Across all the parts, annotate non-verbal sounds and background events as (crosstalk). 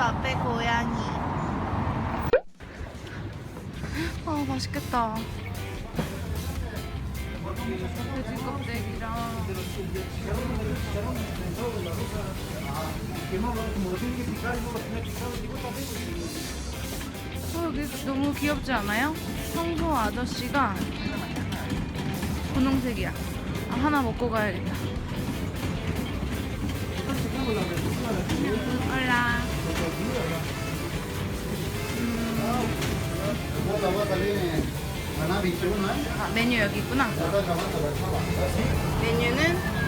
앞에 고양이. 아 맛있겠다. 돼지 껍데기랑 어, 여기 너무 귀엽지 않아요? 청소 아저씨가 분홍색이야. 아, 하나 먹고 가야겠다. 올라. 아, 메뉴 여기 있구나. 메뉴는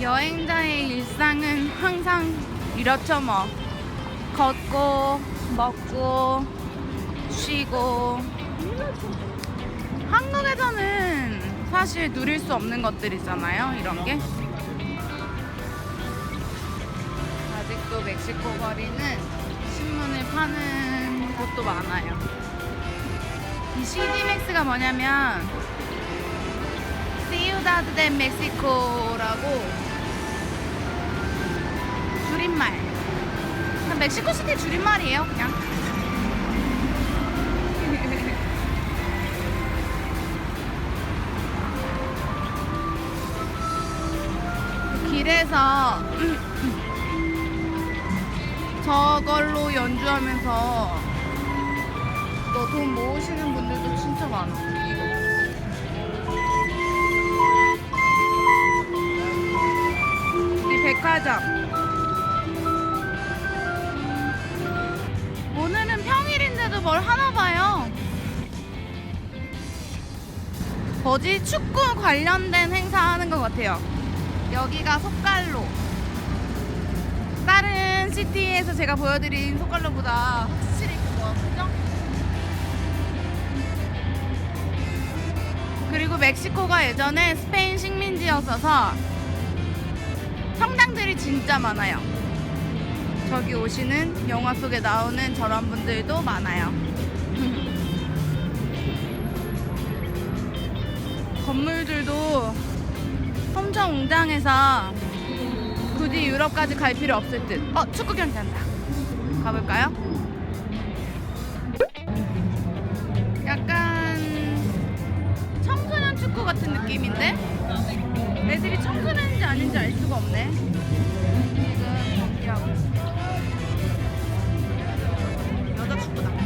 여행자의 일상은 항상 이렇죠 뭐. 걷고 먹고 쉬고 한국에서는 사실 누릴 수 없는 것들이잖아요 이런 게 아직도 멕시코 거리는 신문을 파는 곳도 많아요 이 CD맥스가 뭐냐면 Ciudad de Mexico라고 줄임말. 멕시코 시티 줄임말이에요, 그냥. 길에서 저걸로 연주하면서 또 돈 모으시는 분들도 진짜 많아. 이 백화점. 오늘은 평일인데도 뭘 하나 봐요. 뭐지? 축구 관련된 행사 하는 것 같아요. 여기가 속갈로. 다른 시티에서 제가 보여드린 속갈로보다 확실히 그거, 그죠? 그리고 멕시코가 예전에 스페인 식민지였어서 성당들이 진짜 많아요. 저기 오시는 영화 속에 나오는 저런 분들도 많아요. (laughs) 건물들도 엄청 웅장해서 굳이 유럽까지 갈 필요 없을 듯. 어, 축구 경기 한다. 가볼까요? 약간 청소년 축구 같은 느낌인데? 애들이 청소년인지 아닌지 알 수가 없네. 지금 경기하고. 여자 축구다.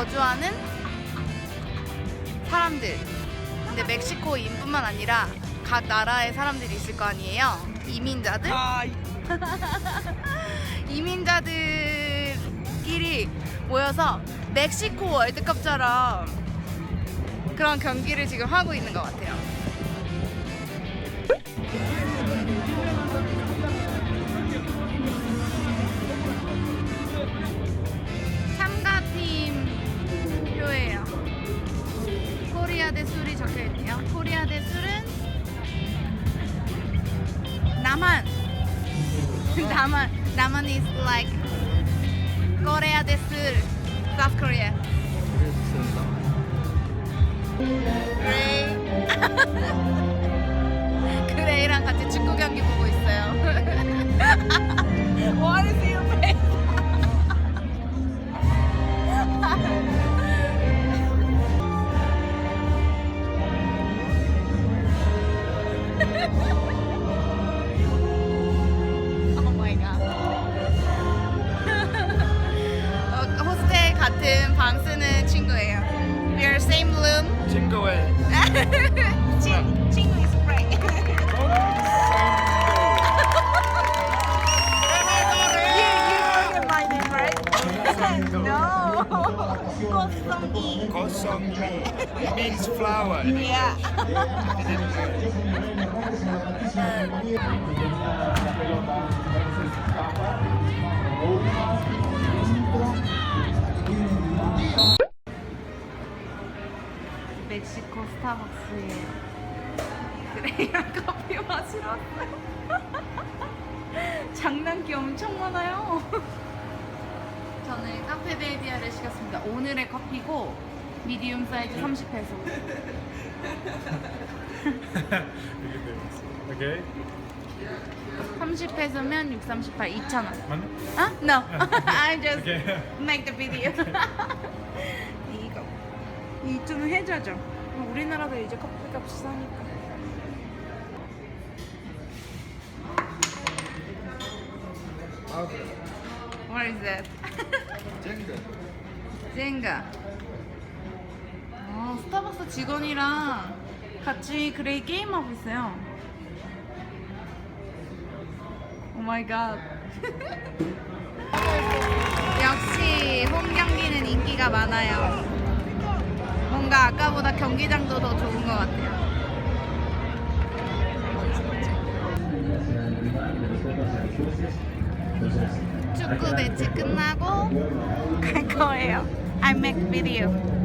거주하는 사람들. 근데 멕시코인뿐만 아니라 각 나라의 사람들이 있을 거 아니에요. 이민자들. (laughs) 이민자들끼리 모여서 멕시코 월드컵처럼 그런 경기를 지금 하고 있는 것 같아요. 무료예요. 코리아 대술이 적혀 있네요. 코리아 대술은 남한. 남한. 남한 is like 코리아 대술, South Korea. 그레이. (laughs) 그레이랑 같이 축구 경기 보고 있어요. (laughs) What is your face? (laughs) oh my god. 어, 호스텔 같은 방 쓰는 친구예요. We are same room. 친구의 친 친구 is friend. You you know my name right? no. Gossongi. Gosong means flower. Yeah. 멕시코 스타벅스예요. 그래야 커피 마시러 왔어요. (laughs) 장난기 엄청 많아요. (laughs) 저는 카페 베이디아를 시켰습니다. 오늘의 커피고 미디움 사이즈 30페소. Okay. 30페소면 6, 38, 2,000원. 맞나? 아? No. I just Okay. make the video. 이거 이좀 해줘죠. 우리나라도 이제 커피값이 싸니까. What is that? Jenga. 젠가. 어, 스타벅스 직원이랑 같이 그레이 게임하고 있어요. 오 마이 갓. 역시 홈 경기는 인기가 많아요. 뭔가 아까보다 경기장도 더 좋은 것 같아요. 축구 매치 끝나고 갈 거예요. I make video.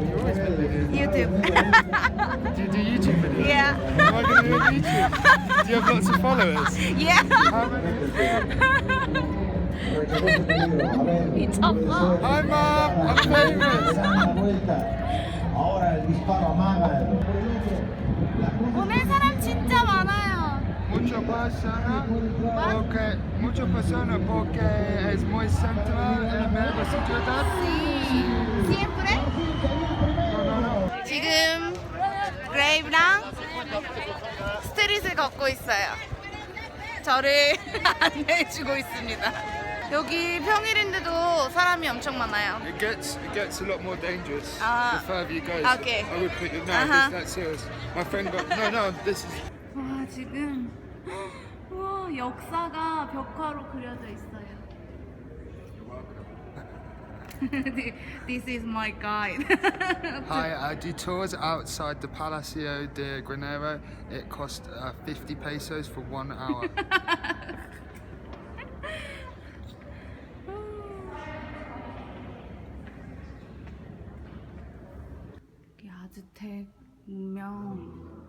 YouTube. (laughs) Do you do YouTube videos? yeah. Am I going to do it on YouTube? Do you have lots of followers? Yeah. How many? (laughs) 미쳤어. Hi, Mom. I'm famous. Ahora el disparo amaga. 오늘 사람 진짜 많아요. Mucho persona. Porque, mucho persona porque es muy central en la ciudad. Sí. Siempre. 지금 그레이브랑 스트릿을 걷고 있어요. 저를 안내해주고 있습니다. 여기 평일인데도 사람이 엄청 많아요. It gets it gets a lot more dangerous Ah, the further you go. okay. I would put it no, Uh-huh. this, that's serious. My friend got no, no. This is 와 지금 와 역사가 벽화로 그려져 있어요. (laughs) This is my guide. (laughs) Hi, I do tours outside the Palacio de Granero. It cost uh, 50 pesos for one hour. (laughs) 이 아즈텍 문명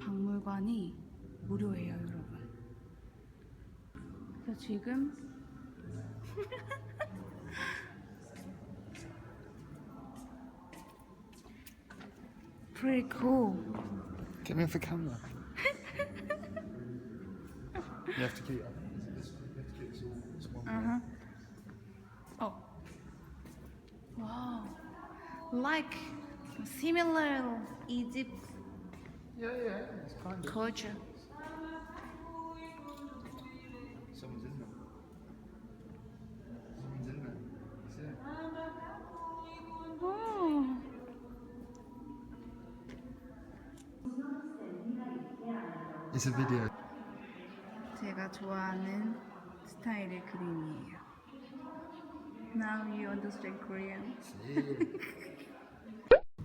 박물관이 무료예요, 여러분. 그래서 지금 Pretty cool. Get me off the camera. (laughs) you have to keep. Uh-huh. Oh. Wow. Like similar Egypt Yeah, yeah, it's kind of. culture. It's a video. 제가 좋아하는 스타일의 그림이에요. Now you understand Korean.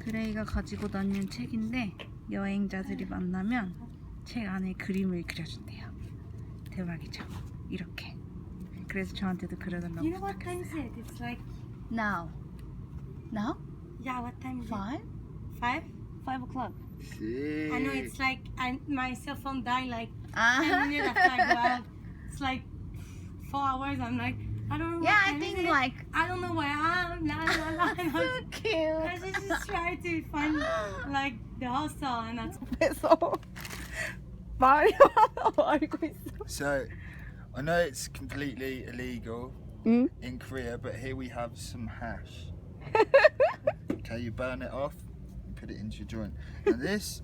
그레이가 가지고 다니는 책인데 여행자들이 만나면 책 안에 그림을 그려준대요. 대박이죠? 이렇게. 그래서 저한테도 그려달라고 You know what time is it? It's like Now. Now? yeah, what time is Five? it? Five? Five o'clock. See. I know it's like I my cell phone died like 아. ten minutes after I go out. (laughs) It's like four hours. I'm like I don't know. Yeah, what I time think is it. like I don't know where I am. La, la, la, (laughs) and so I'm- cute. I just, just try to find (gasps) like the hostel and that's 그래서 말이 많아 알고 있어. So, I know it's completely illegal 응? in Korea, but here we have some hash. (laughs) okay, you burn it off, and put it into your joint. And (laughs) this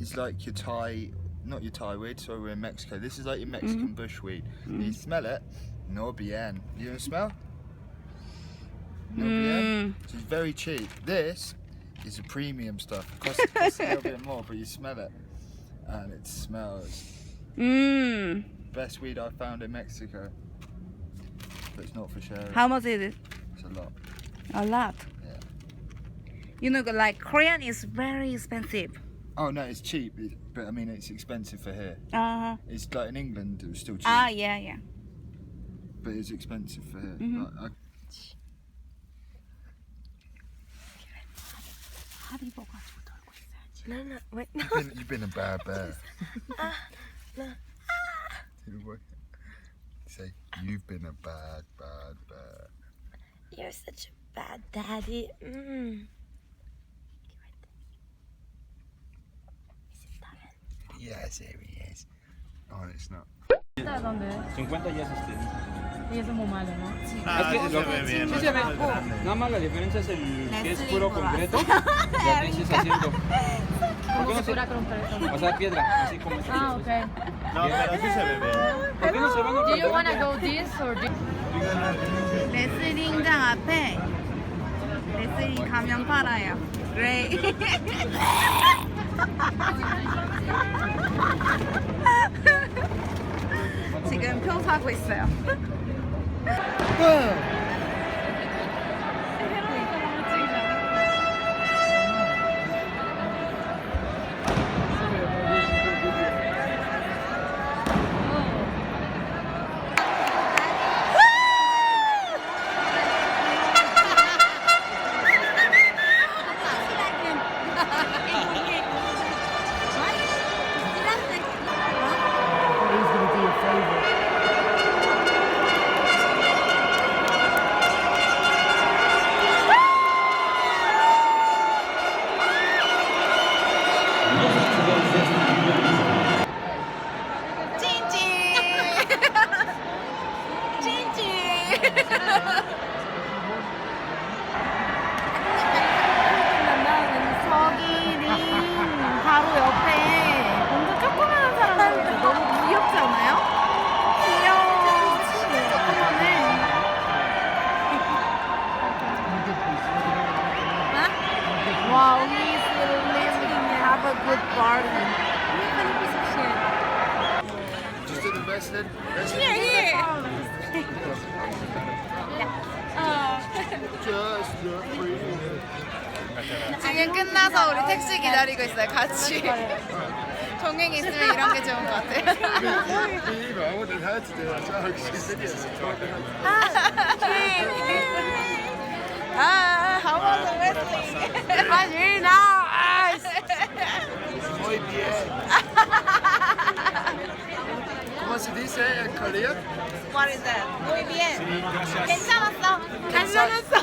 is like your Thai, not your Thai weed. So we're in Mexico. This is like your Mexican mm-hmm. bush bushweed. Mm-hmm. You smell it, no bien. You to smell? No mm. bien. So it's very cheap. This is a premium stuff. It costs, it costs a little bit more, but you smell it, and it smells 음. best weed I found in Mexico. But it's not for sharing. How much is it? It's a lot. A lot you know, like Korean is very expensive. Oh no, it's cheap, but I mean it's expensive for here. Uh huh. It's like in England, it was still cheap. Ah, yeah, yeah. But it's expensive for here. Mm -hmm. like, I... No, no, wait. You've been, a bad bear. ah, no. Say, you've been a bad, bad bad. You're such a bad daddy. Mm. Yes, here he is. Oh, it's not. ¿Dónde? 50 ya es este. Y eso es muy malo, ¿no? Es que lo- sí se ve. Nada más la diferencia es el que es puro concreto. (laughs) (laughs) Ya te dices haciendo. ¿Por qué no se, Pura concreto. o sea, piedra, así como este. Ah, ok. No, pero sí se ve bien. ¿Por qué no se van a Do you perder? wanna go this or this? 레슬링장 앞에 레슬링 가면 팔아요. 그레이. 지금 표 사고 있어요. Wow, he's living have a good party. Just do the best then. Best Here, here. Just the free. 지금 끝나서 우리 택시 기다리고 있어요. 같이. 동행 있으면 이런 게 좋은 것 같아요. Me her to do that joke. She said yes. Ah, What is that? Muy bien. 괜찮았어. 괜찮았어.